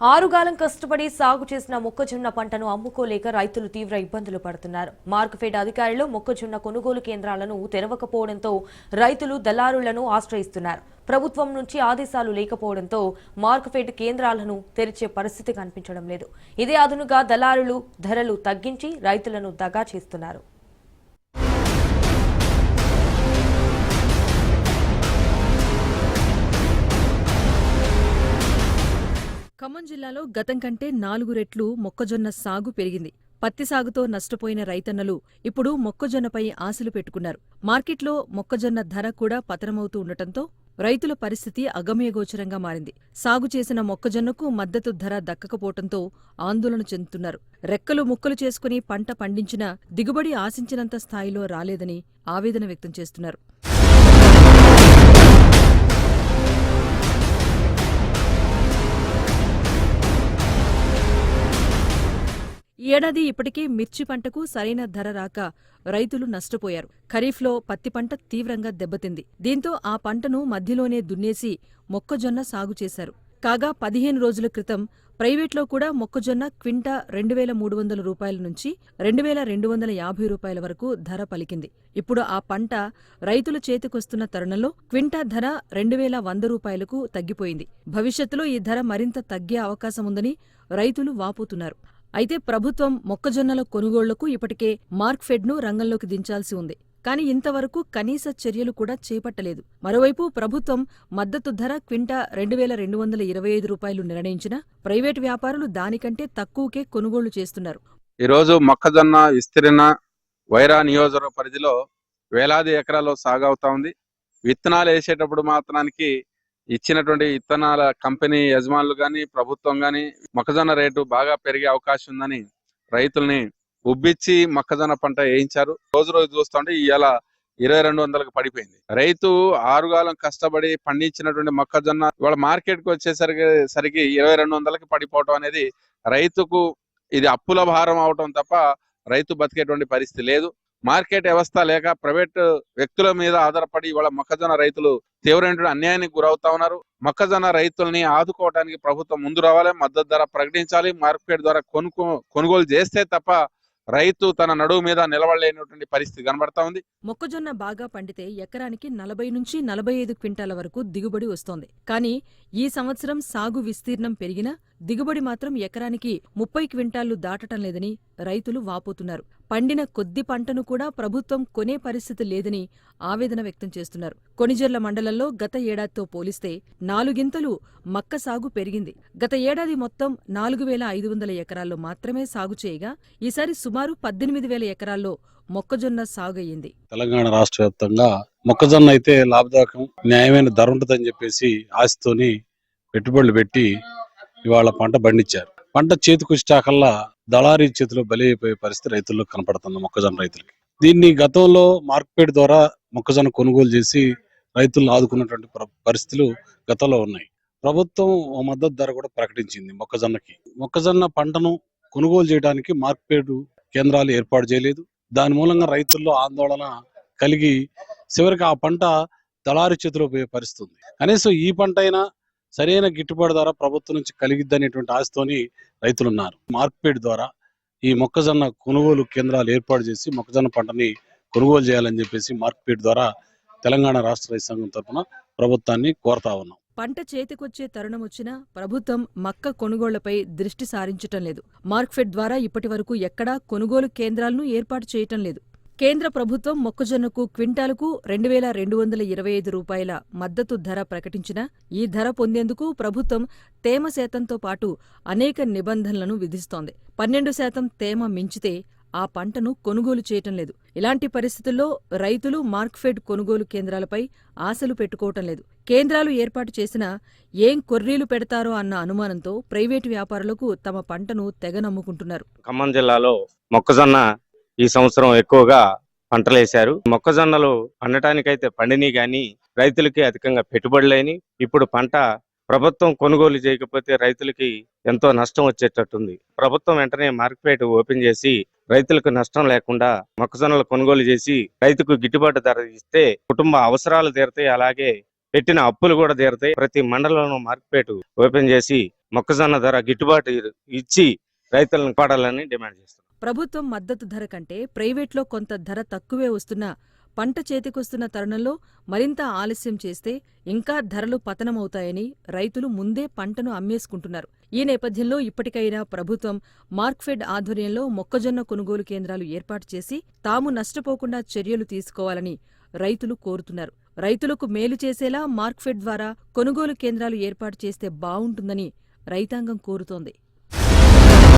ఆరుగాలం కష్టపడి సాగు చేసిన మొక్కజొన్న పంటను అమ్ముకోలేక రైతులు తీవ్ర ఇబ్బందులు పడుతున్నారు. మార్క్ఫెడ్ అధికారులు మొక్కజొన్న కొనుగోలు కేంద్రాలను తెరవకపోవడంతో రైతులు దళారులను ఆశ్రయిస్తున్నారు. ప్రభుత్వం నుంచి ఆదేశాలు లేకపోవడంతో మార్క్ఫెడ్ కేంద్రాలను తెరిచే పరిస్థితి కనిపించడం లేదు. ఇదే అదునుగా దళారులు ధరలు తగ్గించి రైతులను దగా చేస్తున్నారు. ఖమ్మం జిల్లాలో గతం కంటే నాలుగు రెట్లు మొక్కజొన్న సాగు పెరిగింది. పత్తి సాగుతో నష్టపోయిన రైతన్నలు ఇప్పుడు మొక్కజొన్నపై ఆశలు పెట్టుకున్నారు. మార్కెట్లో మొక్కజొన్న ధర కూడా పతనమవుతూ ఉండటంతో రైతుల పరిస్థితి అగమ్యగోచరంగా మారింది. సాగు చేసిన మొక్కజొన్నకు మద్దతు ధర దక్కకపోవటంతో ఆందోళన చెందుతున్నారు. రెక్కలు ముక్కలు చేసుకుని పంట పండించినా దిగుబడి ఆశించినంత స్థాయిలో రాలేదని ఆవేదన వ్యక్తం చేస్తున్నారు. ఈ ఏడాది ఇప్పటికే మిర్చి పంటకు సరైన ధర రాక రైతులు నష్టపోయారు. ఖరీఫ్లో పత్తి పంట తీవ్రంగా దెబ్బతింది. దీంతో ఆ పంటను మధ్యలోనే దున్నేసి మొక్కజొన్న సాగు చేశారు. కాగా పదిహేను రోజుల క్రితం ప్రైవేట్లో కూడా మొక్కజొన్న క్వింటా రెండు వేల మూడు వందల రూపాయల నుంచి రెండు వేల రెండు వందల యాభై రూపాయల వరకు ధర పలికింది. ఇప్పుడు ఆ పంట రైతుల చేతికొస్తున్న తరుణంలో క్వింటా ధర రెండు వేల వంద రూపాయలకు తగ్గిపోయింది. భవిష్యత్తులో ఈ ధర మరింత తగ్గే అవకాశముందని రైతులు వాపోతున్నారు. అయితే ప్రభుత్వం మొక్కజొన్నల కొనుగోళ్ళకు ఇప్పటికే మార్క్ఫెడ్ను రంగంలోకి దించాల్సి ఉంది. కానీ ఇంతవరకు కనీస చర్యలు కూడా చేపట్టలేదు. మరోవైపు ప్రభుత్వం మద్దతు ధర క్వింటా రెండు వేల రెండు వందల ఇరవై ఐదు రూపాయలు నిర్ణయించినా ప్రైవేటు వ్యాపారులు దానికంటే తక్కువకే కొనుగోళ్ళు చేస్తున్నారు. ఈరోజు మొక్కజొన్న విస్తీర్ణ వైరా నియోజకవర్గ పరిధిలో వేలాది ఎకరాల్లో సాగు ఉంది. విత్తనాలు వేసేటప్పుడు మాత్రానికి ఇచ్చినటువంటి విత్తనాల కంపెనీ యజమానులు కానీ ప్రభుత్వం కానీ మొక్కజొన్న రేటు బాగా పెరిగే అవకాశం ఉందని రైతుల్ని ఉబ్బిచ్చి మొక్కజొన్న పంట వేయించారు. రోజు రోజు చూస్తుంటే ఇవాళ ఇరవై రెండు వందలకు పడిపోయింది. రైతు ఆరుగాలం కష్టపడి పండించినటువంటి మొక్కజొన్న ఇవాళ మార్కెట్కి వచ్చేసరికి సరికి ఇరవై రెండు వందలకి పడిపోవటం అనేది రైతుకు ఇది అప్పుల భారం అవటం తప్ప రైతు బతికేటువంటి పరిస్థితి లేదు. మార్కెట్ వ్యవస్థ లేక ప్రైవేట్ వ్యక్తుల మీద ఆధారపడి ఇవాళ మొక్కజొన్న రైతులు తీవ్రమైన అన్యాయానికి గురవుతా ఉన్నారు. మొక్కజొన్న రైతుల్ని ఆదుకోవడానికి ప్రభుత్వం ముందు రావాలి మద్దతు ధర ప్రకటించాలి మార్కెట్ ద్వారా కొనుక్కో కొనుగోలు చేస్తే తప్ప రైతు తన నడువు మీద నిలబడలేనటువంటి పరిస్థితి కనబడతా ఉంది. మొక్కజొన్న బాగా పండితే ఎకరానికి నలభై నుంచి నలభై ఐదు క్వింటాల వరకు దిగుబడి వస్తోంది. కానీ ఈ సంవత్సరం సాగు విస్తీర్ణం పెరిగినా దిగుబడి మాత్రం ఎకరానికి ముప్పై క్వింటాళ్ళు దాటటం లేదని రైతులు వాపోతున్నారు. పండిన కొద్ది పంటను కూడా ప్రభుత్వం కొనే పరిస్థితి లేదని ఆవేదన వ్యక్తం చేస్తున్నారు. కొణిజర్ల మండలంలో గత ఏడాదితో పోలిస్తే నాలుగింతలు మక్క సాగు పెరిగింది. గత ఏడాది మొత్తం నాలుగు వేల ఐదు వందల ఎకరాల్లో మాత్రమే సాగు చేయగా ఈసారి సుమారు పద్దెనిమిది వేల ఎకరాల్లో మొక్కజొన్న సాగు అయ్యింది తెలంగాణ రాష్ట్ర వ్యాప్తంగా మొక్కజొన్న అయితే లాభదాయకం న్యాయమైన ధర ఉంటుందని చెప్పేసి ఆశతోని పెట్టుబడులు పెట్టి ఇవాళ పంట పండించారు. పంట చేతికొచ్చాకల్లా దళారీ చేతిలో బలైపోయే పరిస్థితి రైతుల్లో కనపడుతుంది మొక్కజొన్న రైతులకి. దీన్ని గతంలో మార్కెట్ ద్వారా మొక్కజొన్న కొనుగోలు చేసి రైతులను ఆదుకున్నటువంటి ప్ర- పరిస్థితులు గతంలో ఉన్నాయి. ప్రభుత్వం ఓ మద్దతు ధర కూడా ప్రకటించింది మొక్కజొన్నకి. మొక్కజొన్న పంటను కొనుగోలు చేయడానికి మార్కెట్ కేంద్రాలు ఏర్పాటు చేయలేదు. దాని మూలంగా రైతుల్లో ఆందోళన కలిగి చివరికి ఆ పంట దళారి చేతిలో పోయే పరిస్థితి ఉంది. కనీసం ఈ పంట అయినా సరైన గిట్టుబాటు ధర ప్రభుత్వం నుంచి కలిగిద్దనేటువంటి ఆశతోని రైతులు ఉన్నారు మార్కెట్ ద్వారా ఈ మొక్కజొన్న కొనుగోలు కేంద్రాలు ఏర్పాటు చేసి మొక్కజొన్న పంటని కొనుగోలు చేయాలని చెప్పేసి మార్కెట్ ద్వారా తెలంగాణ రాష్ట్ర రైతు సంఘం తరఫున ప్రభుత్వాన్ని కోరుతా ఉన్నాం. పంట చేతికొచ్చే తరుణం వచ్చినా ప్రభుత్వం మక్క కొనుగోళ్ళపై దృష్టి సారించటం లేదు. మార్క్ఫెడ్ ద్వారా ఇప్పటి వరకు ఎక్కడా కొనుగోలు కేంద్రాలను ఏర్పాటు చేయటం లేదు. కేంద్ర ప్రభుత్వం మొక్కజొన్నకు క్వింటాలకు రెండు వేల రెండు వందల ఇరవై ఐదు రూపాయల మద్దతు ధర ప్రకటించినా ఈ ధర పొందేందుకు ప్రభుత్వం తేమ శాతంతో పాటు అనేక నిబంధనలను విధిస్తోంది. పన్నెండు శాతం తేమ మించితే ఆ పంటను కొనుగోలు చేయటం లేదు. ఇలాంటి పరిస్థితుల్లో రైతులు మార్క్ఫెడ్ కొనుగోలు కేంద్రాలపై ఆశలు పెట్టుకోవటం లేదు. కేంద్రాలు ఏర్పాటు చేసినా ఏం కొర్రీలు పెడతారో అన్న అనుమానంతో ప్రైవేటు వ్యాపారులకు తమ పంటను తెగ నమ్ముకుంటున్నారు. ఖమ్మం జిల్లాలో మొక్కజొన్న ఈ సంవత్సరం ఎక్కువగా పంటలు వేశారు. మొక్కజొన్నలు పండటానికైతే పండిని కానీ రైతులకి అధికంగా పెట్టుబడులేని ఇప్పుడు పంట ప్రభుత్వం కొనుగోలు చేయకపోతే రైతులకి ఎంతో నష్టం వచ్చేటట్టుంది. ప్రభుత్వం వెంటనే మార్కెట్ ఓపెన్ చేసి రైతులకు నష్టం లేకుండా మొక్కజొన్నలు కొనుగోలు చేసి రైతుకు గిట్టుబాటు ధర ఇస్తే కుటుంబ అవసరాలు తీరుతాయి. అలాగే పెట్టిన అప్పులు కూడా తీరుతాయి. ప్రతి మండలంలో మార్కెట్ ఓపెన్ చేసి మొక్కజొన్న ధర గిట్టుబాటు ఇచ్చి రైతులను పాడాలని డిమాండ్ చేస్తున్నారు ప్రభుత్వం మద్దతు ధర కంటే ప్రైవేట్లో కొంత ధర తక్కువే వస్తున్నా పంట చేతికొస్తున్న తరుణంలో మరింత ఆలస్యం చేస్తే ఇంకా ధరలు పతనమవుతాయని రైతులు ముందే పంటను అమ్మేసుకుంటున్నారు. ఈ నేపథ్యంలో ఇప్పటికైనా ప్రభుత్వం మార్క్ఫెడ్ ఆధ్వర్యంలో మొక్కజొన్న కొనుగోలు కేంద్రాలు ఏర్పాటు చేసి తాము నష్టపోకుండా చర్యలు తీసుకోవాలని రైతులు కోరుతున్నారు. రైతులకు మేలు చేసేలా మార్క్ఫెడ్ ద్వారా కొనుగోలు కేంద్రాలు ఏర్పాటు చేస్తే బావుంటుందని రైతాంగం కోరుతోంది.